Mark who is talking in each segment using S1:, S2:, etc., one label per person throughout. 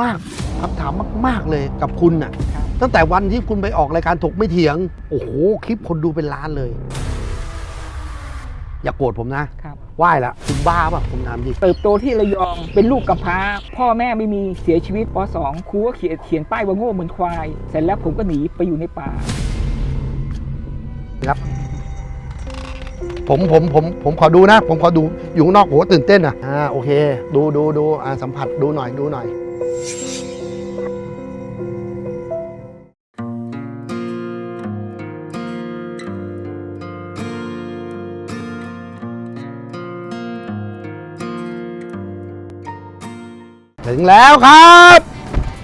S1: มากคำถามมากๆเลยกับคุณน่ะ
S2: ครับ
S1: ตั้งแต่วันที่คุณไปออกรายการถกไม่เถียง โอ้โห คลิปคนดูเป็นล้านเลย อย่าโกรธผมนะ ครับ ไหว้ละคุณบ้าป่ะ ผมถามจริง
S2: เติบโตที่ระยองเป็นลูกกำพร้า พ่อแม่ไม่มีเสียชีวิตป .2 ครูก็เขียนเขียนป้ายว่าโง่เหมือนควาย เสร็จแล้วผมก็หนีไปอยู่ในป่า
S1: ครับ ผมผมผมผมขอดูนะ ผมขอดูอยู่ข้างนอกโหตื่นเต้นอะอ่าโอเค ดูดูดูอ่าสัมผัสดูหน่อยดูหน่อย ถึงแล้วครับ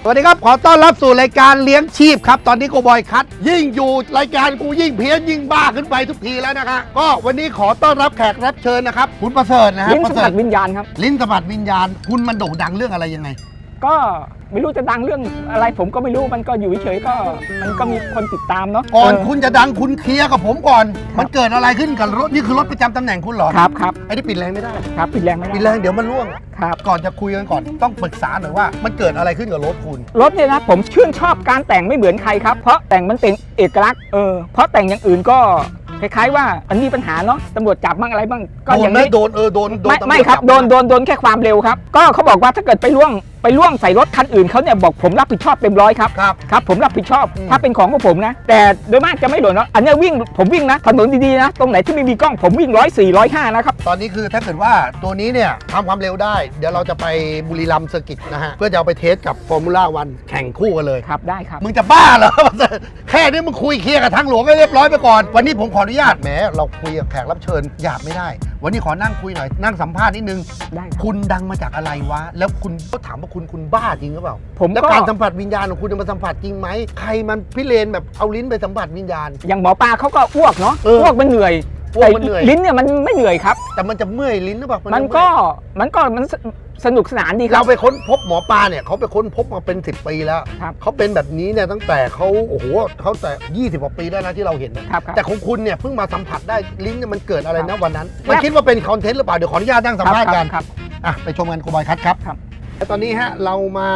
S1: สวัสดีครับ ขอต้อนรับสู่รายการเลี้ยงชีพครับ ตอนนี้โกบอยคัทยิ่งอยู่รายการกูยิ่งเพี้ยนยิ่งบ้าขึ้นไปทุกทีแล้วนะคะก็วันนี้ขอต้อนรับแขกรับเชิญนะครับ คุณประเสริฐนะฮะ
S2: ลิ้น
S1: ป
S2: สั
S1: ระ
S2: ม
S1: เสริ
S2: ผั
S1: ฐ
S2: สวิญญาณครับ
S1: ลิ้นสัมผัสวิญญาณ คุณมันโด่งดังเรื่องอะไรยังไง
S2: ก็ไม่รู้จะดังเรื่องอะไรผมก็ไม่รู้มันก็อยู่เฉยๆก็มันก็มีคนติดตามเนาะ
S1: ก่อน
S2: เคุ
S1: ณจะดังคุณเคลียร์กับผมก่อน
S2: ครับ
S1: มันเกิดอะไรขึ้นกับรถนี่คือรถประจำตำแหน่งคุณเหรอ
S2: ครับครับ
S1: ไอ้ที่ปิดแรงไม่ได้
S2: ครับปิดแรงไม่ได้
S1: ปิดแรงเดี๋ยวมันร่วง
S2: ครับ
S1: ก่อนจะคุยกันก่อนต้องปรึกษาหน่อยว่า มันเกิดอะไรขึ้นกับรถคุณ
S2: รถเนี่ยนะผมชื่นชอบการแต่งไม่เหมือนใครครับเพราะแต่งมันเป็นเอกลักษณ์เออเพราะแต่งอย่างอื่นก็คล้ายๆ ว่ามันมีปัญหาเนาะตำรวจจับบ้างอะไรบ้างก็
S1: โด
S2: อนย่าง
S1: ไหม
S2: นี้
S1: โดนเออโดนโดน
S2: ไม่
S1: ตำวจ
S2: ไม่ครับ
S1: จั
S2: โดนโดนโดนแค่ความเร็วครับ ก็เขาบอกว่าถ้าเกิดไปล่วง ไปล่วงใส่รถคันอื่นเขาเนี่ยบอกผมรับผิดชอบเต็มร้อยครับ
S1: ครับ
S2: ครับผมรับผิดชอบ
S1: อืม
S2: ถ้าเป็นของของผมนะ แต่โดยมากจะไม่หล่นเนาะอันเนี้ยวิ่งผมวิ่งนะถนนดีๆนะตรงไหนที่ไม่มีกล้องผมวิ่งร้อยสี่ร้อยห้านะครับ
S1: ตอนนี้คือถ้าเกิดว่าตัวนี้เนี่ยทำความเร็วได้ เดี๋ยวเราจะไปบุรีรัมย์เซอร์กิตนะฮะ เพื่อจะเอาไปเทสกับฟอร์มูล่าวันแข่งคู่กันเลย
S2: ครับได้ครับ
S1: มึงจะบ้าเหรอ แค่นี้มึงคุยเคลียร์กับทางหลวงให้เรียบร้อยไปก่อน วันนี้ผมขออนุญาตแหมเราคุยกับแขกรับเชิญหยาบไม่ได้ วันนี้ขอนั่งคุยหน่อยนั่งสัมภาษณ์นิดนึง
S2: ได้ครับ
S1: คุณดังมาจากอะไรวะ แล้วคุณก็ถามว่าคุณคุณบ้าจริงหรือเปล่า
S2: ผม
S1: แล้ว
S2: ก็
S1: การสัมผัสวิญญาณของคุณมันสัมผัสจริงไหมใครมันพิเรนแบบเอาลิ้นไปสัมผัสวิญญาณ
S2: อย่างหมอปลาเขาก็อ้วกเนาะ
S1: เออ
S2: อ้วกมันเหนื่อย
S1: อ้วกมันเหนื่อย
S2: แต่ลิ้นเนี่ยมันไม่เหนื่อยครับ
S1: แต่มันจะเมื่อยลิ้นหรือเปล่า
S2: มั
S1: มันจะ
S2: ก็
S1: เมื่อย
S2: มันก็มันสสนุกสนานดีครั
S1: เรา
S2: บ
S1: ไปค้นพบหมอปลาเนี่ยเขาไปค้นพบมาเป็น10ปีแล้ว
S2: ครับ
S1: เขาเป็นแบบนี้เนี่ยตั้งแต่เขาโอ้โหเขาแต่20กว่าปีได้นะที่เราเห็นนะ ครับ
S2: ครับ
S1: แต่ของคุณเนี่ยเพิ่งมาสัมผัสได้ลิ้นเนี่ยมันเกิดอะไร
S2: ครั
S1: นะ
S2: บ
S1: วันนั้นมันคิดว่าเป็นคอนเทนต์หรือเปล่า เดี๋ยวขออนุญาตนั่งสัมภาษณ์กัน
S2: ครับ
S1: อะไปชมกันกูบอยคัทครับ
S2: ครับ
S1: และตอนนี้ฮะเรามา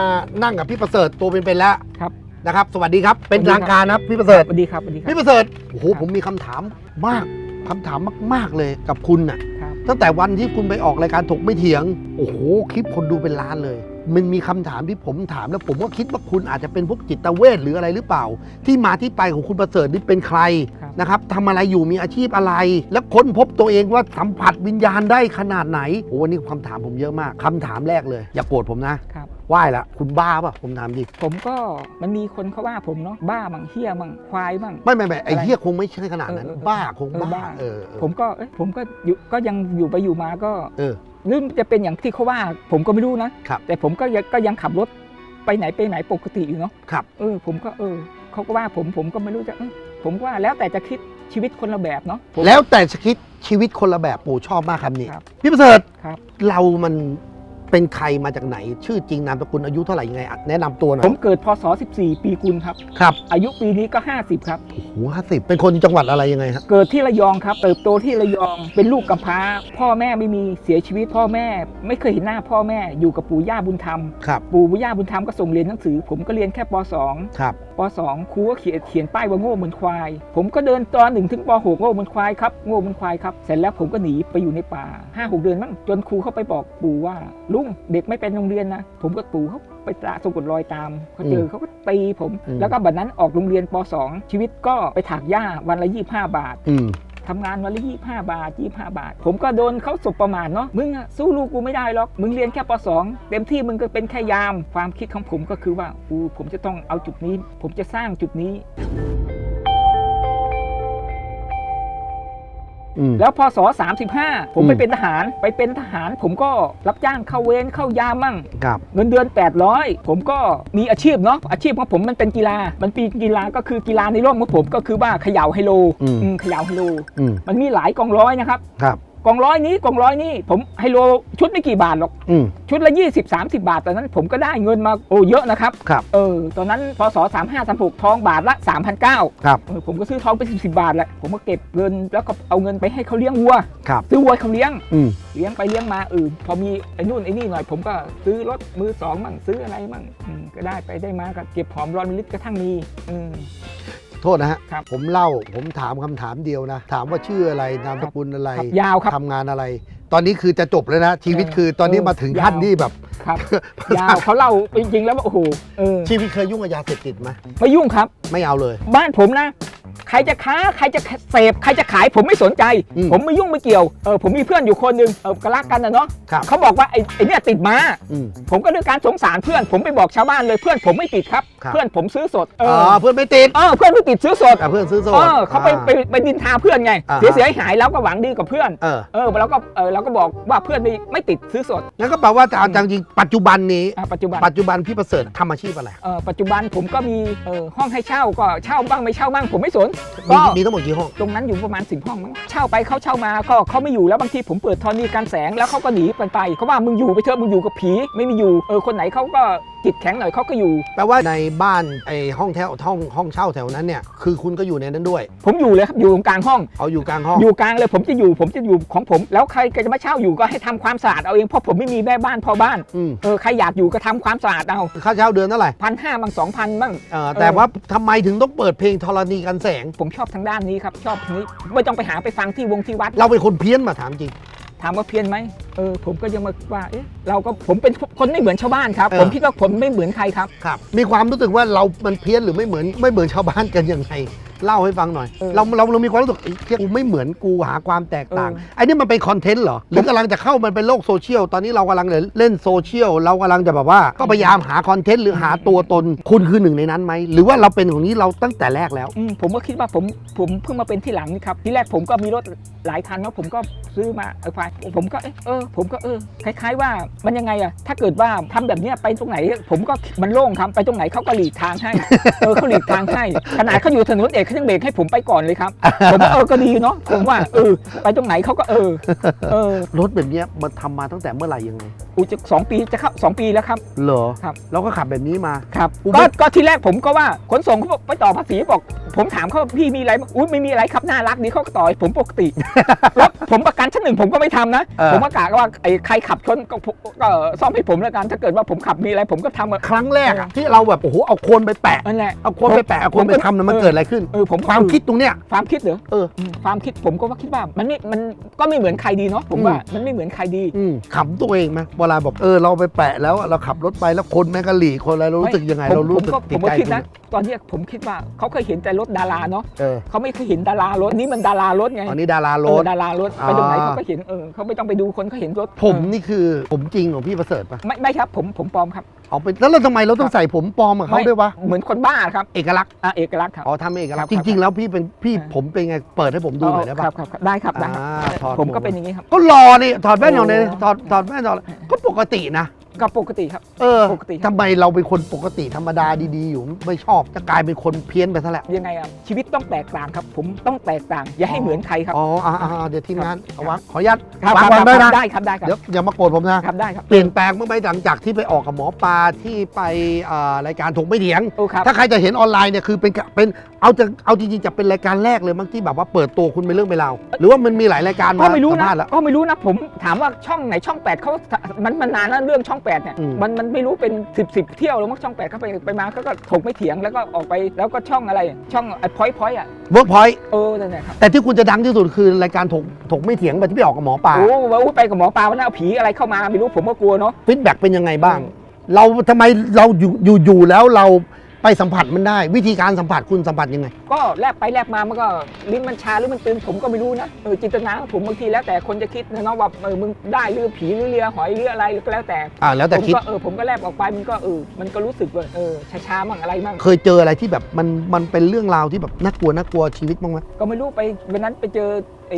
S1: นั่งกับพี่ประเสริฐตัวเป็นๆแล้ว
S2: ครับ
S1: นะครับ สวัสดีครับเป็น
S2: สวัสดีครับ
S1: ทางการนะครับพี่ประเสริฐ
S2: สวัสดีครับสวัสดีครั
S1: พี่
S2: บ
S1: ประเสริฐโอ้โห
S2: ครับ
S1: ผมมีคำถามมาก คำถามมาก ๆ เลยกับคุณน่ะ
S2: ครับ
S1: ตั้งแต่วันที่คุณไปออกรายการถกไม่เถียง โอ้โห คลิปคนดูเป็นล้านเลยมันมีคำถามที่ผมถามแล้วผมก็คิดว่าคุณอาจจะเป็นพวกจิตเวชหรืออะไรหรือเปล่า ที่มาที่ไปของคุณประเสริฐนี่เป็นใคร
S2: ครับ
S1: นะครับทำอะไรอยู่มีอาชีพอะไร แล้วค้นพบตัวเองว่าสัมผัสวิญญาณได้ขนาดไหนโอ้วันนี้คำถามผมเยอะมากคำถามแรกเลย อย่าโกรธผมนะครับไหว้ละคุณบ้าป่ะผมถามจริง
S2: ผมก็มันมีคนเขาว่าผมเนาะบ้ามั่งเฮี้ยมั่งควายมั่ง
S1: ไม่ไม่ไม่ไอ้
S2: อะไร
S1: เหี้ยคงไม่ใช่ขนาดนั้น
S2: เออเออ
S1: บ้าคง
S2: เออ
S1: บ้า
S2: บ้า
S1: เออเออ
S2: ผมก็เอ้ยผมก็อยู่ก็ยังอยู่ไปอยู่มาก็
S1: เออ
S2: หรือจะเป็นอย่างที่เขาว่าผมก็ไม่รู้นะ
S1: ครับ
S2: แต่ผมก็ยังก็ยังขับรถไปไหนไปไหนปกติอยู่เนาะ
S1: ครับ
S2: เออ ผมก็เออเขาก็ว่าผมผมก็ไม่รู้จะเออผมก็ว่าแล้วแต่จะคิดชีวิตคนละแบบเนาะผม
S1: แล้วแต่จะคิดชีวิตคนละแบบปู่ชอบมากคำนี้
S2: ครับ
S1: พี่ประเสริฐ
S2: ครับ
S1: เรามัน เป็นใครมาจากไหน ชื่อจริงนามสกุลอายุเท่าไหร่ยังไงอะแนะนำตัวหน่อ
S2: ผ
S1: ย
S2: มเกิดพศ 14 ปีกุลครับ
S1: ครับ
S2: อายุปีนี้ก็ 50 ครับ
S1: โอ้โหห้าสิบเป็นคนจังหวัดอะไรยังไงฮะ
S2: เกิดที่ระยองครับ เติบโตที่ระยอง เป็นลูกกำพร้า พ่อแม่ไม่มีเสียชีวิตพ่อแม่ ไม่เคยเห็นหน้าพ่อแม่อยู่กับปู่ย่าบุญธรรม
S1: ครับ
S2: ปู่ย่าบุญธรรมก็ส่งเรียนหนังสือ ผมก็เรียนแค่ป .2
S1: ครับ
S2: ป .2 ครูก็เขียนเขียนป้ายว่าโง่เหมือนควาย ผมก็เดินตอนหนึ่งถึงป .6 โง่เหมือนควายครับโง่เหมือนควายครับเสร็จแล้วผมก็หนีไปอยู่ในป่า5้าหกเดือนมั้งจนครูเข้าไปบอกปู่ว่าลุงเด็กไม่เป็นโรงเรียนนะผมก็ปู่เขาไปตราสะกดรอยตามเขาเจอเขาก็ตีผม แล้วก็บัดนั้นออกโรงเรียนป .2 ชีวิตก็ไปถากหญ้าวันละ25บาท
S1: อืม
S2: ทำงานวันละยี่ห้าบาทยี่ห้าบาท ผมก็โดนเขาสบประมาทเนาะมึงอะสู้ลูกกูไม่ได้หรอกมึงเรียนแค่ป .2 เต็มที่มึงก็เป็นแค่ยาม ความคิดของผมก็คือว่าอูผมจะต้องเอาจุดนี้ ผมจะสร้างจุดนี้ แล้วพศ35ผม
S1: อืม
S2: ไปเป็นทหาร ไปเป็นทหาร ผมก็รับจ้างเข้าเวรเข้ายามมั่ง
S1: ครับ
S2: เงินเดือน 800 ผมก็มีอาชีพเนาะ อาชีพของผมมันเป็นกีฬา มันปีกีฬาก็คือกีฬาในร่มของผมก็คือว่าเขย่าไฮโล
S1: อืม
S2: อืมเขย่าไฮโล
S1: อืม
S2: มันมีหลายกองร้อยนะครับ
S1: ครับ
S2: กล่องร้อยนี้กล่องร้อยนี้ผมไฮโลชุดไม่กี่บาทหรอก
S1: อืม
S2: ชุดละ 20 30 บาทตอนนั้นผมก็ได้เงินมาโอ้เยอะนะครับ
S1: ครับ
S2: เออตอนนั้นพศ35 36ทองบาทละ 3,900
S1: ครับ
S2: เออผมก็ซื้อทองไป10 10บาทแหละผมก็เก็บเงินแล้วก็เอาเงินไปให้เขาเลี้ยงวัว
S1: ครับ
S2: ซื้อวัวให้เขาเลี้ยง
S1: อืม
S2: เลี้ยงไปเลี้ยงมาเออพอมีไอ้นู่นไอ้นี่หน่อยผมก็ซื้อรถมือสองมั่งซื้ออะไรมั่งอืมก็ได้ไปได้มาก็เก็บหอมรอมริบกระทั่งมีอืม
S1: โทษนะฮะ
S2: ครับ
S1: ผมเล่าผมถามคำถามเดียวนะ ถามว่าชื่ออะไรนามสกุลอะไร
S2: ครับยาวครับ
S1: ทำงานอะไร ตอนนี้คือจะจบแล้วนะ ชีวิต
S2: เออ
S1: คือตอนนี้
S2: เออ
S1: มาถึง
S2: ยาว
S1: ขั้นที่แบบ
S2: ครับ ยาวเขาเล่าจริงๆแล้วว่าโอ้โหเออ
S1: ชีวิตเคยยุ่งกับยาเสพติดไหม
S2: ไม่ยุ่งครับ
S1: ไม่เอาเลย
S2: บ้านผมนะ ใครจะค้าใครจะเสพใครจะขายผมไม่สนใจ
S1: อืม
S2: ผมไม่ยุ่งไม่เกี่ยวเออผมมีเพื่อนอยู่คนหนึ่งเออก็รักกันนะเนาะ
S1: ครับ
S2: เขาบอกว่าไอ้ไอ้เนี่ยติดมา
S1: อืม
S2: ผมก็ด้วยการสงสารเพื่อนผมไปบอกชาวบ้านเลยเพื่อนผมไม่ติดครับ
S1: ครับ
S2: เพื่อนผมซื้อสดเอ
S1: อ๋
S2: อ
S1: อเพื่อนไม่ติด
S2: เออเพื่อนไม่ติดซื้อสด
S1: อะเพื่อนซื้อโซ่
S2: เออเขาไปไปไปดินทาเพื่อนไง
S1: อ่าฮะ
S2: เสียเสียหายแล้วก็หวังดีกับเพื่อน
S1: เออ
S2: เออแล้วก็เออเราก็บอกว่าเพื่อนไม่ไม่ติดซื้อสด
S1: งั้นก็แปลว่าแต่เอาจริงๆปัจจุบันนี้
S2: อะปัจจุบัน
S1: ปัจจุบันพี่ประเสริฐทำอาชีพอะไร
S2: เออปัจจุบันผมก็มีเออห้องให้เช่าก็เช่าบ้างไม่เช่าบ้างผมไม่สน
S1: มี
S2: ก็
S1: มีทั้งหมดกี่ห้อง
S2: ตรงนั้นอยู่ประมาณสิบห้องมั้งเช่าไปเขาเช่ามาก็เขาไม่อยู่แล้วบางทีผมเปิดทอนีการแสงแล้วเขาก็หนีไปไปเขาว่ามึงอยู่ไปเถอะมึงอยู่กับผีไม่มีอยู่เออคนไหนเขาก็จิตแข็งหน่อยเขาก็อยู่
S1: แปลว่าในบ้านไอ้ห้องแถวห้องห้องเช่าแถวนั้นเนี่ยคือคุณก็อยู่ในนั้นด้วย
S2: ผมอยู่เลยครับอยู่ตรงกลางห้อง
S1: เอาอยู่กลางห้อง
S2: อยู่กลางเลยผมจะอยู่ผมจะอยู่ของผม แล้วใครจะมาเช่าอยู่ก็ให้ทำความสะอาดเอาเองเพราะผมไม่มีแม่บ้านพอบ้าน
S1: อืม
S2: เออใครอยากอยู่ก็ทำความสะอาดเอา
S1: ค่าเช่าเดือนเท่าไหร่
S2: พันห้าบางสองพันบ้าง
S1: เออแต่ว่าทำไมถึงต้องเปิดเพลงธรณีกันแสง
S2: ผมชอบทางด้านนี้ครับชอบทางนี้ไม่ต้องไปหาไปฟังที่วงที่วัด
S1: เราเป็นคนเพี้ยนมาถามจริง
S2: ถามว่าเพี้ยนไหมเออผมก็ยังมาว่าเอ๊ะเราก็ผมเป็นคนไม่เหมือนชาวบ้านครับ
S1: เออ
S2: ผมคิดว่าผมไม่เหมือนใครครับ
S1: ครับ มีความรู้สึกว่าเรามันเพี้ยนหรือไม่เหมือนไม่เหมือนชาวบ้านกันยังไง เล่าให้ฟังหน่อย
S2: เออ
S1: เราเราเรามีความรู้สึกไอ้เหี้ยกูไม่เหมือนกูหาความแตกต่าง
S2: เออ
S1: ไอ้นี่มันเป็นคอนเทนต์เหรอหรือกำลังจะเข้ามันเป็นโลกโซเชียลตอนนี้เรากำลังเล่นโซเชียลเรากำลังจะแบบว่า ก็พยายามหาคอนเทนต์หรือหาตัวตนคุณคือหนึ่งในนั้นไหมหรือว่าเราเป็นของนี้เราตั้งแต่แรกแล้ว
S2: อืมผมก็คิดว่าผมผมเพิ่งมาเป็นที่หลังนี่ครับที่แรกผมก็มีรถหลายคันเนาะผมก็ซื้อมาเออไฟผมก็เอ๊ะเออผมก็เออคล้าย ๆ ว่ามันยังไงอะถ้าเกิดว่าทำแบบเนี้ยไปตรงไหน ผมก็มันโล่งครับไปตรงไหนเขาก็หลีกทางให้ เออเขาหลีกทางให้ขนาดเขาอยู่ถนนเอกเขายังเบรกให้ผมไปก่อนเลยครับ ผมว่าเออก็ดีเนาะผมว่าเออไปตรงไหนเขาก็เออเออ
S1: รถแบบเนี้ยมันทำมาตั้งแต่เมื่อไหร่ยังไง
S2: อูจะสองปีจะเข้าสองปีแล้วครับ
S1: เหรอ
S2: ครับ
S1: เราก็ขับแบบนี้มา
S2: ครับ
S1: อุ๊ย
S2: ก็ก็ที่แรกผมก็ว่าขนส่งเขาบอกไปต่อภาษีบอก ผมถามเขาพี่มีอะไรบ้างอุ้ยไม่มีอะไรครับน่ารักดีเขาก็ต่อยผมปกติรถผมประกันชั้นหนึ่งผมก็ไม่ทำนะ
S1: เออ
S2: ผมก็กะว่าไอ้ใครขับชนก็ก็ก็ซ่อมให้ผมแล้วกันถ้าเกิดว่าผมขับมีอะไรผมก็ทำอะ
S1: ครั้งแรกอะที่เราแบบโอ้โหเอาโคนไปแปะ
S2: นั่นแหละ
S1: เอาโคนไปแปะเอาโคนไปทำนะมันเกิดอะไรขึ้น
S2: เออผม
S1: ความคิดตรงเนี้ย
S2: ความคิดเหรอ
S1: เออ
S2: มความคิดผมก็ว่าคิดว่ามันไม่มันก็ไม่เหมือนใครดีเนาะผมว่ามันไม่เหมือนใครดี
S1: อืมขำตัวเองไหมเวลาบอกเออเราไปแปะแล้วเราขับรถไปแล้วคนแม่งกะหลีคนอะไรเรารู้สึกยังไง
S2: ผม
S1: เรารู้
S2: ผม
S1: สึก
S2: ก็
S1: ติ
S2: ผ
S1: ด
S2: มก็
S1: ใจ
S2: คิด
S1: คุณ
S2: นะตอนเนี้ยผมคิดว่าเขาเคยเห็นแต่รถดาราเนาะ
S1: เออ
S2: เขาไม่เคยเห็นดารารถอันนี้มันดารารถไง
S1: อันนี้ดาราร
S2: เออ
S1: ถ
S2: ดารารถ
S1: อ่า
S2: ไปตรงไหนเขาก็เห็นเออเขาไม่ต้องไปดูคนเขาเห็นรถ
S1: ผม
S2: เออ
S1: นี่คือผมจริงของพี่ประเสริฐปะ
S2: ไม่ไม่ครับผมผมปลอมครับ
S1: เอาไปแล้วเราทำไมเราต้องใส่ผมปลอมกับเขา
S2: ไม่
S1: ด้วยวะ
S2: เหมือนคนบ้าครับ
S1: เอกลักษณ์
S2: อะเอกลักษณ์ครับ
S1: อ๋อทำเอกลักษณ์
S2: ค
S1: จ
S2: รับ
S1: ริง ๆ แล้วพี่เป็นพี่
S2: อ่า
S1: ผมเป็นไงเปิดให้ผมดูหน่อยได้
S2: ค
S1: ปะ
S2: รับครับครับได้ครับได้ครับ
S1: อ่าถอด
S2: ผมก็
S1: หมวก
S2: เป็นอย่างนี้ครับ
S1: ก็รอนี่ถอดแว่นออกเลย
S2: โอ้
S1: ถอดถอดแว่นถอดก็ปกตินะ
S2: ก็ปกติครับ
S1: เออ
S2: ปกติครับ
S1: ทำไมเราเป็นคนปกติธรรมดาดีๆอยู่ไม่ชอบจะกลายเป็นคนเพี้ยนไปซะแล้ว
S2: ยังไงอะชีวิตต้องแตกต่างครับ ผมต้องแตกต่าง อย่าให้เหมือนใครครับ
S1: อ๋ออ่าอ่าเดี๋ยวทีมงานเอาวางขออนุญาต
S2: ครับ
S1: วาง
S2: ครั
S1: วาง
S2: บ
S1: ได้นะ
S2: ได้ครับได้ครับ
S1: เดี๋ยวอย่ามาโกรธผมนะ
S2: ครับได้ครับ
S1: เปลี่ยนแปลงเมื่อไหร่หลังจากที่ไปออกกับหมอปลาที่ไปอ่ารายการถกไม่เถียง
S2: โอ้ครับ
S1: ถ้าใครจะเห็นออนไลน์เนี่ยคือเป็นกะเป็นเอาจะเอาจริงๆจะเป็นรายการแรกเลยมั้งที่แบบว่าเปิดตัวคุณเป็นเรื่องเป็นราวหรือว่ามันมีหลายรายการมา
S2: ก็ไม่รู้
S1: สัม
S2: นะ
S1: ภาษณ์แล้ว
S2: ก็ไม่รู้นะผมถามว่าช่องไหนช่องแปดเขามันมันนานแล้วเรื่องช่องแปดเนี่ย
S1: อืม
S2: มันมันไม่รู้เป็นสิบสิบเที่ยวแล้วมั้งช่องแปดเขาไปไปมาเขาก็ถกไม่เถียงแล้วก็ออกไปแล้วก็ช่องอะไรช่องไอ้พอยพอยอะ
S1: เวิร์กพอยต์
S2: เออนั่นแหละครับ
S1: แต่ที่คุณจะดังที่สุดคือรายการถกถกไม่เถียงแบบที่ไปออกกับหมอปลา
S2: โอ้ว่าอุ๊ยไปกับหมอปลาวันนั้นเอาผีอะไรเข้ามาไม่รู้ผมก็กลัวเนาะ
S1: ฟีดแบ็กเป็นยังไงบ้าง เราทำไมเราอยู่อยู่อยู่แล้วเรา ไปสัมผัสมันได้ วิธีการสัมผัสคุณสัมผัสยังไง
S2: ก็แลบไปแลบมามันก็ลิ้นมันชาหรือมันตึงผมก็ไม่รู้นะเออจินตนาของผมบางทีแล้วแต่คนจะคิดนะเนาะว่าเออมึงได้หรือผีหรือเรือหอยหรืออะไรก็แล้วแต่
S1: อ่าแล้วแต่
S2: ผม
S1: คิด
S2: ก็เออผมก็แลบออกไปมันก็เออมันก็รู้สึกว่าเออช้าๆมั่งอะไรมั่ง
S1: เคยเจออะไรที่แบบมันมันเป็นเรื่องราวที่แบบน่ากลัวน่ากลัวชีวิตบ้างไหม
S2: ก็ไม่รู้ไปวันนั้นไปเจอ ไอ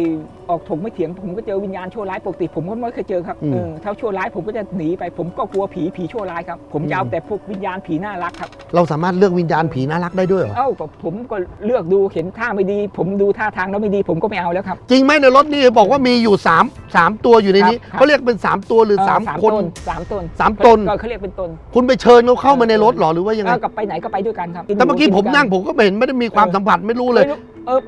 S2: ออกถงไม่เถียงผมก็เจอวิญญาณชั่วร้ายปกติผมก็ไม่เคยเจอครับ
S1: อืม
S2: เออถ้าชั่วร้ายผมก็จะหนีไปผมก็กลัวผีผีชั่วร้ายครับผมจะเอา
S1: อืม
S2: แต่พวกวิญญาณผีน่ารักครับ
S1: เราสามารถเลือกวิญญาณผีน่ารักได้ด้วยเหรอ
S2: เอ้าก็ผมก็เลือกดูเห็นท่าไม่ดี ผมดูท่าทางแล้วไม่ดี ผมก็ไม่เอาแล้วครับ
S1: จริงไหมในรถนี่บอกว่ามีอยู่3 3ตัวอยู่ในนี้
S2: ครับ
S1: เขาเรียกเป็น 3 ตัวหรือ
S2: เ3
S1: คน
S2: สามตน
S1: สามตน
S2: ก็เขาเรียกเป็นตน
S1: คุณไปเชิญเขาเข้ามาในรถเหรอหรือว่ายังไง
S2: เออกับไปไหนก็ไปด้วยกันครับ
S1: แต่เมื่อกี้ผมนั่งผมก็ไม่เห็นไม่ได้มีความสัมผัสไม่รู้เลย
S2: ไม่รู้เออ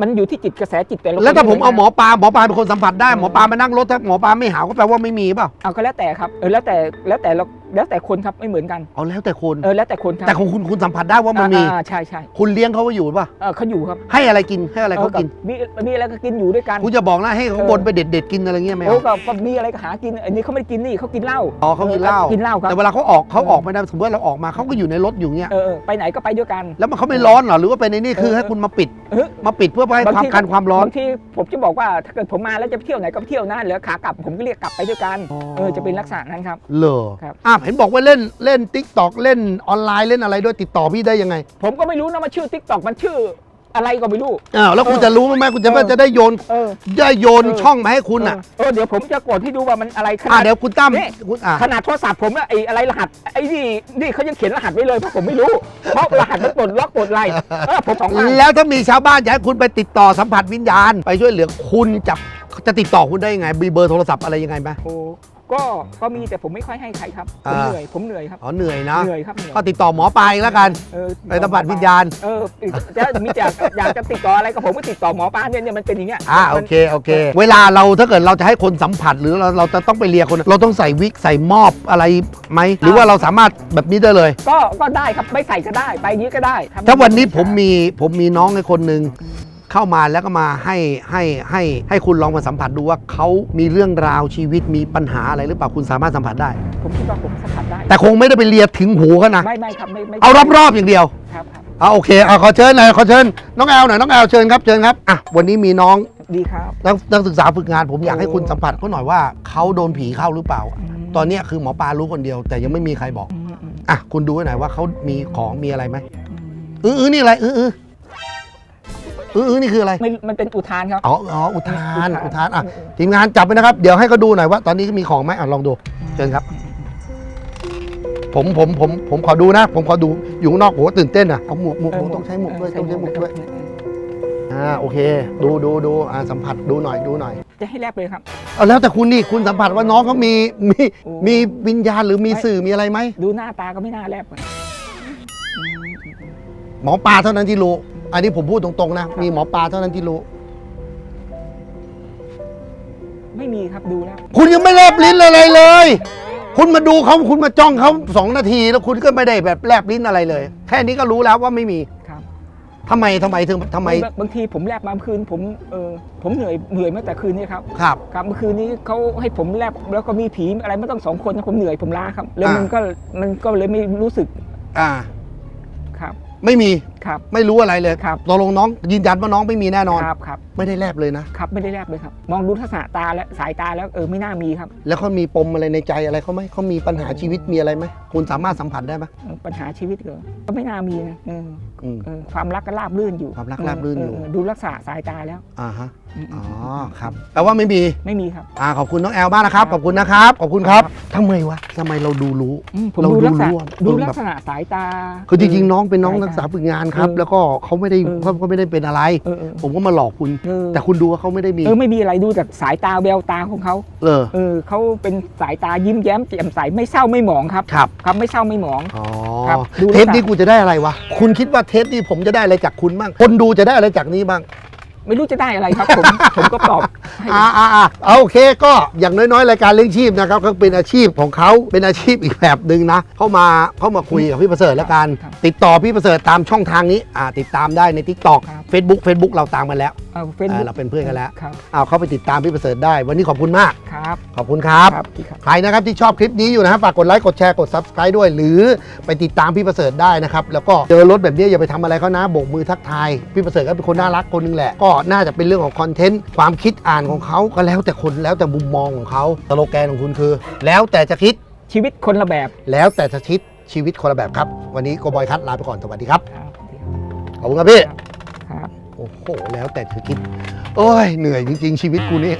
S2: มันอยู่ที่จิตกระแสจิตแต่ละคน
S1: แล้วถ้าผมเอาหมอปลาหมอปลาเป็นคนสัมผัสได้
S2: เออ
S1: หมอปลามานั่งรถถ้าหมอปลาไม่หาวก็แปลว่าไม่มีเปล่า
S2: เอาก็แล้วแต่ครับเออแล้วแต่แล้วแต่เรา แล้วแต่คนครับไม่เหมือนกัน
S1: เอาแล้วแต่คน
S2: เออแล้วแต่คนครับ
S1: แต่ของคุณคุณสัมผัสได้ว่ามันมี
S2: อ่าใช่ใช่
S1: คุณเลี้ยงเขาไว้อยู่ป่ะ
S2: เออเขาอยู่ครับ
S1: ให้อะไรกินให้อะไรเขากิน
S2: มีมีอะไรก็กินอยู่ด้วยกัน
S1: คุณจะบอกนะให้เขา
S2: เออ
S1: บนไปเด็ดเด็ดๆกินอะไรเงี้ยไหม
S2: โอ้
S1: เอา
S2: ก็ก็มีอะไรก็หากินอันนี้เขาไม่ได้กินนี่เขากินเหล้า
S1: อ๋อเขากินเหล้า
S2: กินเหล้าครับ
S1: แต่เวลาเขาออกเขา
S2: เออ
S1: ออกไม่ได้สมมติว่าเราออกมาเขาก็อยู่ในรถอยู่เงี้ย
S2: เออเออไปไหนก็ไปด้วยกัน
S1: แล้วมันเขาไม่ร้อนเหรอหรือว่าเป็นในนี่คือ
S2: เออ
S1: ให้คุณมาปิด
S2: เออ
S1: มาปิดเพื่อให้ความกันความร้อน
S2: บางทีผมจะบอกว่าถ้าเกิดผมมาแล้วจะไปเที่ยวไหนก็ไปเที่ยวนะเหลือขากลับผมก็เรียกกลับไปด้วยกัน
S1: อ๋อ
S2: เออจะเป็นลักษณะนั้นครับ
S1: เหรอ
S2: ครับ
S1: อะเห็นบอกว่าเล่นเล่นทิกตอกเล่นออนไลน์เล่นอะไรด้วยติดต่อพี่ได้ยังไง
S2: ผมก็ไม่รู้นะมันชื่อทิกตอกมันชื่ออะไรก็ไม่รู้
S1: อ้าวแล้วคุณ
S2: เออ
S1: จะรู้ไหมคุณจะ
S2: เออ
S1: จะได้โยน
S2: เออ
S1: ได้โยน
S2: เออ
S1: ช่องมาให้คุณอะ
S2: เออเดี๋ยวผมจะกดให้ดูว่ามันอะไรข
S1: อะ
S2: นาด
S1: เดี๋ยวคุณตั้ม
S2: นี่
S1: คุณอะ
S2: ขนาดโทรศัพท์ผมอะไอ้อะไรรหัสไอ้นี่นี่เขายังเขียนรหัสไว้เลยเพราะผมไม่รู้ เพราะรหัสมันปลดล็อกปลดอะไรเออผมสองพัน
S1: แล้วถ้ามีชาวบ้านอยากให้คุณไปติดต่อสัมผัสวิญญาณ ไปช่วยเหลือคุณจะจะติดต่อคุณได้ยังไงมีเบอร์โทรศัพท์อะไรยังไงไหม
S2: โอ้ ก็ก็มีแต่ผมไม่ค่อยให้ใครครับผม
S1: อ่า
S2: เหนื่อยผมเหนื่อยครับ
S1: อ๋อเหนื่อยนะ
S2: เหนื่อยครับเหนื่อย
S1: ก็ติดต่อหมอปลายแล้วกัน
S2: เออ
S1: ไปสัมผัสวิญญาณ
S2: เออจะมีจากอยากจะติดต่ออะไรก็ผมก็ติดต่อหมอป้าเนี่ยเนี่ยมันเป็นอย่างเงี้ย
S1: อ่าโอเคโอเค เวลาเราถ้าเกิดเราจะให้คนสัมผัสหรือเราเราจะต้องไปเลียคน เราต้องใส่วิกใส่มอบอะไรไหมหรือว่าเราสามารถแบบนี้ได้เลย
S2: ก็ก็ได้ครับไม่ใส่ก็ได้ไปอย่างนี้ก็ได้ทำ
S1: ถ้าวันนี้ผมมีผมมีน้องไอ้คนหนึ่ง เข้ามาแล้วก็มาให้ให้ให้ให้คุณลองมาสัมผัสดูว่าเขามีเรื่องราวชีวิตมีปัญหาอะไรหรือเปล่าคุณสามารถสัมผัสได้
S2: ผมคิดว่าผมสัมผัสได้
S1: แต่คงไม่ได้ไปเลียถึงหูเขานะ
S2: ไม่ไม่ครับไม่ไม่
S1: เอารอบๆอย่างเดียว
S2: ครับครับ
S1: เอาโอเคเอาขอเชิญหน่อยขอเชิญน้องแอลหน่อยน้องแอลเชิญครับเชิญครับอะวันนี้มีน้อง
S2: ดีครับ
S1: นักนักศึกษาฝึกงานผมอยากให้
S2: โอ้
S1: คุณสัมผัสเขาหน่อยว่าเขาโดนผีเข้าหรือเปล่า ตอนเนี้ยคือหมอปลารู้คนเดียว แต่ยังไม่มีใครบอก
S2: อืมอืม
S1: อะคุณดูให้หน่อยว่าเขามีของมีอะไรไหม
S2: อืม
S1: อื้ออื้อนี่อะไรอื้ออื้อ อื้ออื้อนี่คืออะไร
S2: ไม่มันเป็นอุทานครับ
S1: อ๋ออ๋ออุทาน
S2: อุ
S1: อุ
S2: ทา
S1: ทานนอะทีมงานจับไปนะครับ เดี๋ยวให้เขาดูหน่อยว่า ตอนนี้มีของไหมอะลองดูเชิญครับ ผมผมผมผมขอดูนะ ผมขอดูอยู่ข้างนอกโอ้โหตื่นเต้นอะเอาหมวกหมวกหมวกต้องใช้หมวกด้วยต้องใช้หมวกด้วยอ่าโอเค ดูดูดูอ่าสัมผัสดูหน่อยดูหน่อย
S2: จะให้แลบเลยครับ
S1: เอาแล้วแต่คุณนี่คุณสัมผัสว่าน้องเขามีมี
S2: โอ้
S1: มีวิญญาณหรือมีสื่อมีอะไรไหม
S2: ดูหน้าตาก็ไม่น่าแลบอะอืม
S1: หมอปลาเท่านั้นที่รู้ อันนี้ผมพูดตรงๆนะ มีหมอปลาเท่านั้นที่รู้
S2: ไม่มีครับดูแล้ว
S1: คุณยังไม่แลบลิ้นอะไรเลย คุณมาดูเขาคุณมาจ้องเขาสองนาที แล้วคุณก็ไม่ได้แบบแลบลิ้นอะไรเลย แค่นี้ก็รู้แล้วว่าไม่มี
S2: ครับ
S1: ทำไมทำไมถึงทำไม
S2: บางบางทีผมแลบมาเมื่อคืนผมเออผมเหนื่อยเหนื่อยมาแต่คืนนี้ครับ
S1: ครับ
S2: ครับเมื่อคืนนี้เขาให้ผมแลบแล้วก็มีผีอะไรไม่ต้องสองคนนะผมเหนื่อยผมล้าครับ แล้ว
S1: อ่ามั
S2: มันก็มันก็เลยไม่รู้สึก
S1: อ่า
S2: ครับ
S1: ไม่มี
S2: ครับ
S1: ไม่รู้อะไรเลย
S2: ครับ
S1: ตกลงน้องยืนยันว่าน้องไม่มีแน่นอน
S2: ครับครับ
S1: ไม่ได้แลบเลยนะ
S2: ครับไม่ได้แลบเลยครับ มองดูทัศนตาและสายตาแล้วเออไม่น่ามีครับ
S1: แล้วเขามีปมอะไรในใจอะไรเขาไหมเขามีปัญหาชีวิตมีอะไรไหมคุณสามารถสัมผัสได้ไหม
S2: เออปัญหาชีวิตก็ก็ไม่น่ามีนะเออ
S1: อืม
S2: เออความรักก็ราบรื่นอยู่
S1: ความรักราบรื่นอยู่
S2: เดูลักษณะสายตาแล้ว
S1: อ่าฮะ
S2: อืม
S1: อ๋อครับแปลว่าไม่มี
S2: ไม่มีครับ
S1: อ่าขอบคุณน้องแอลมากนะครับขอบคุณนะครับขอบคุณครับทำไมวะทำไมเราดูรู้
S2: อืมผม
S1: เรา
S2: ดูลักษณะ
S1: ดูรู้อะ
S2: ดู
S1: เออแบบ
S2: ลักษณะสายตา
S1: คือจริงๆน้องเป็นน้อง
S2: สายตา
S1: นักศึกษาฝึกงานครับ
S2: เออ
S1: แล้วก็เขาไม่ได้
S2: เออ
S1: เขาก็ไม่ได้เป็นอะไร
S2: เออเออ
S1: ผมก็มาหลอกคุณ
S2: เออ
S1: แต่คุณดูว่าเขาไม่ได้มี
S2: เออไม่มีอะไรดูจากสายตาแววตาของเขา
S1: เออ
S2: เออเขาเป็นสายตายิ้มแย้มแจ่มใสไม่เศร้าไม่หมองครับ
S1: ครับ
S2: ครับไม่เศร้าไม่หมอง
S1: อ๋อ
S2: ครับดู
S1: เทป
S2: ลักษณะ
S1: นี้กูจะได้อะไรวะ คุณคิดว่าเทปนี้ผมจะได้อะไรจากคุณบ้าง คนดูจะได้อะไรจากนี้บ้าง
S2: ไม่รู้จะได้อะไรครับ ผม ผมก็ตอบให้
S1: อ่าอ่าอ่าเอาโอเคก็อย่างน้อยๆ รายการเลี้ยงชีพนะครับก็เป็นอาชีพของเขาเป็นอาชีพอีกแบบหนึ่งนะเข้ามาเข้ามาคุยกับพี่ประเสริฐแล้วกัน
S2: ครับ
S1: ติดต่อพี่ประเสริฐตามช่องทางนี้อ่าติดตามได้ใน Tik t o k
S2: ครับ
S1: Facebook Facebook เราตามกันแล้ว
S2: เอาเฟซ
S1: อ่า
S2: บุ๊ก
S1: เราเป็นเพื่อนกันแล้ว
S2: ครับ
S1: เอาเข้าไปติดตามพี่ประเสริฐได้ วันนี้ขอบคุณมาก
S2: ครับ
S1: ขอบคุณครับ
S2: ครับพี่ครับ
S1: ใครนะครับที่ชอบคลิปนี้อยู่นะครับฝากกดไลค์กดแชร์กด Subscribe ด้วย หรือไปติดตามพี่ประเสริฐได้นะครับ แล้วก็เจอรถแบบนี้อย่าไปทำอะไรเขานะโบกมือทักทาย พี่ประเสริฐก็เป็นคนน่ารักคนหนึงแหละ ก็น่าจะเป็นเรื่องของคอนเทนต์ความคิดอ่านของเขาก็แล้วแต่คนแล้วแต่มุมมองของเขาสโลแกนของคุณคือ แล้วแต่จะคิด
S2: ชีวิตคนละแบบ
S1: แล้วแต่จะคิดชีวิตคนละแบบครับ วันนี้โกบอยคัทลาไปก่อนสวัสดีครับ
S2: ครับ
S1: ขอบคุณครับพี่
S2: ครับ
S1: โอ้โห แล้วแต่เธอคิด โอ้ย เหนื่อยจริง ๆ ชีวิตกูนี่